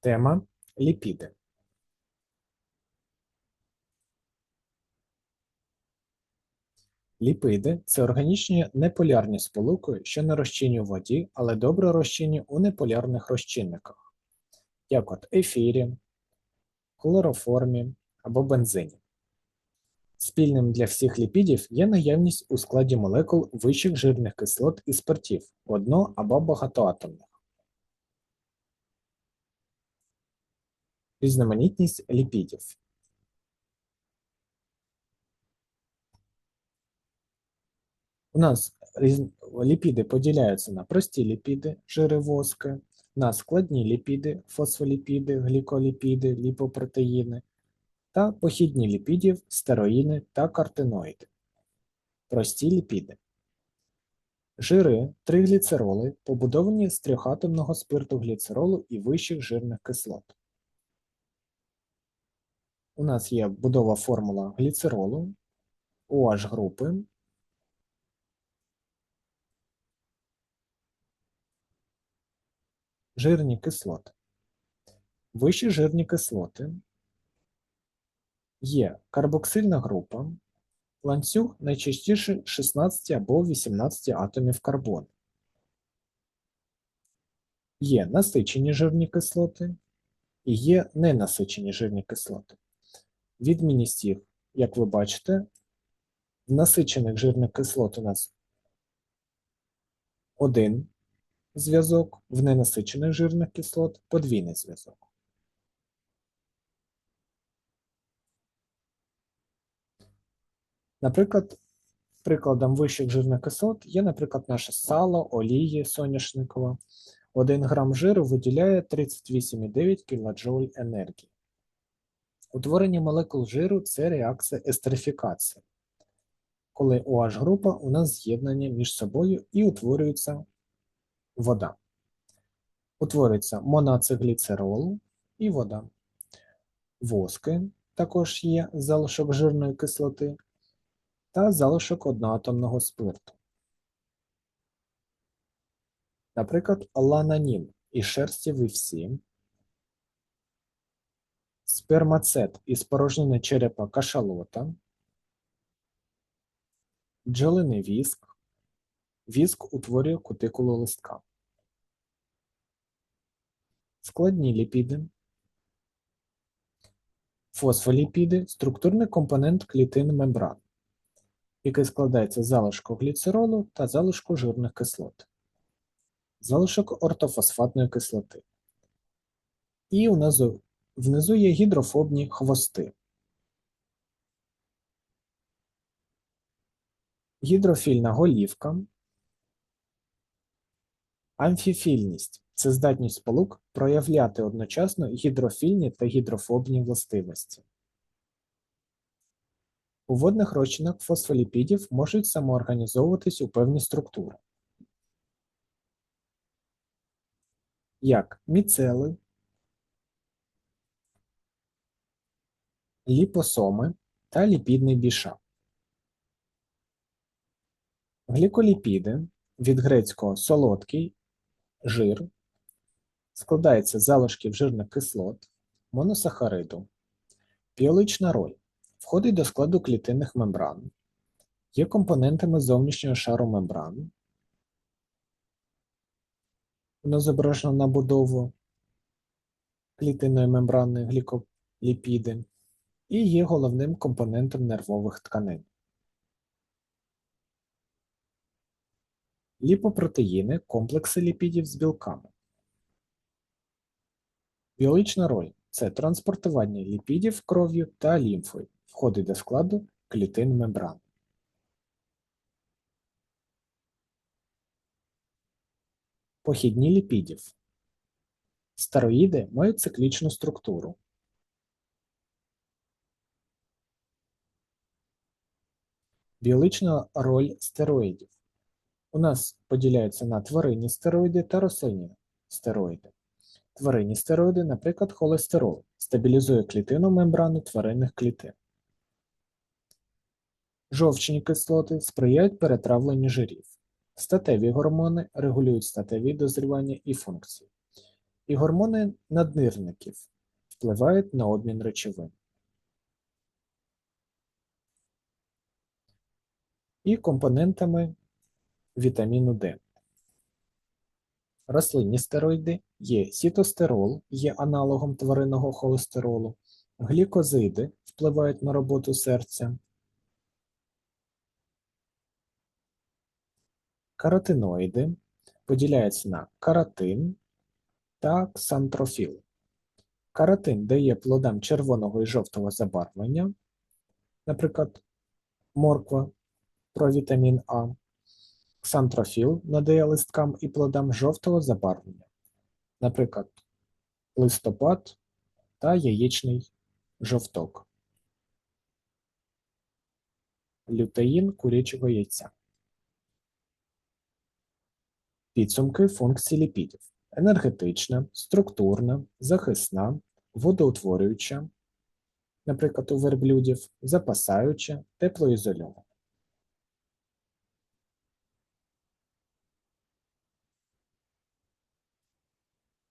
Тема ліпіди. Ліпиди це органічні неполярні сполуки, що не розчинні у воді, але добре розчинні у неполярних розчинниках, як от ефірі, хлороформі або бензині. Спільним для всіх ліпідів є наявність у складі молекул вищих жирних кислот і спиртів, одно- або багатоатомних. Різноманітність ліпідів. У нас ліпіди поділяються на прості ліпіди, жири воски, на складні ліпіди, фосфоліпіди, гліколіпіди, ліпопротеїни та похідні ліпідів, стероїни та картиноїди. Прості ліпіди. Жири, тригліцероли, побудовані з трьохатомного спирту гліцеролу і вищих жирних кислот. У нас є будова формула гліцеролу, OH групи, жирні кислоти. Вищі жирні кислоти є карбоксильна група, ланцюг найчастіше 16 або 18 атомів карбону. Є насичені жирні кислоти і є ненасичені жирні кислоти. Відмінність їх, як ви бачите, в насичених жирних кислот у нас один зв'язок, в ненасичених жирних кислот подвійний зв'язок. Наприклад, прикладом вищих жирних кислот є, наприклад, наше сало, олії соняшникова. 1 грам жиру виділяє 38,9 кДж енергії. Утворення молекул жиру це реакція естерифікації, коли OH група у нас з'єднання між собою і утворюється вода. Утворюється моноацигліцерол і вода. Воски також є залишок жирної кислоти та залишок одноатомного спирту. Наприклад, лананін із шерсті вівсі, спермацет із порожнини черепа кашалота, бджолиний віск, віск утворює кутикулу листка. Складні ліпіди, фосфоліпіди – структурний компонент клітин мембран, який складається з залишку гліцеролу та залишку жирних кислот, залишок ортофосфатної кислоти. І внизу, внизу є гідрофобні хвости. Гідрофільна голівка, амфіфільність це здатність сполук проявляти одночасно гідрофільні та гідрофобні властивості. У водних розчинах фосфоліпідів можуть самоорганізовуватись у певні структури, як міцели, ліпосоми та ліпідний бішак. Гліколіпіди від грецького солодкий жир складається з залишків жирних кислот, моносахариду, біологічна роль входить до складу клітинних мембран, є компонентами зовнішнього шару мембран. Воно зображено на будову клітинної мембрани гліколіпіди і є головним компонентом нервових тканин. Ліпопротеїни комплекси ліпідів з білками. Біологічна роль це транспортування ліпідів кров'ю та лімфою, входить до складу клітин мембран. Похідні ліпідів. Стероїди мають циклічну структуру. Біологічна роль стероїдів. У нас поділяються на тваринні стероїди та рослинні стероїди. Тваринні стероїди, наприклад, холестерол, стабілізує клітину мембрани тваринних клітин. Жовчні кислоти сприяють перетравленню жирів. Статеві гормони регулюють статеві дозрівання і функції. І гормони наднирників впливають на обмін речовин. І компонентами вітаміну Д. Рослинні стероїди є сітостерол, є аналогом тваринного холестеролу, глікозиди впливають на роботу серця, каротиноїди поділяються на каротин та ксантрофіл. Каротин дає плодам червоного і жовтого забарвлення, наприклад, морква про вітамін А. Ксантрофіл надає листкам і плодам жовтого забарвлення, наприклад, листопад та яєчний жовток. Лютеїн курячого яйця. Підсумки функцій ліпідів. Енергетична, структурна, захисна, водоутворююча, наприклад, у верблюдів, запасаюча, теплоізольована.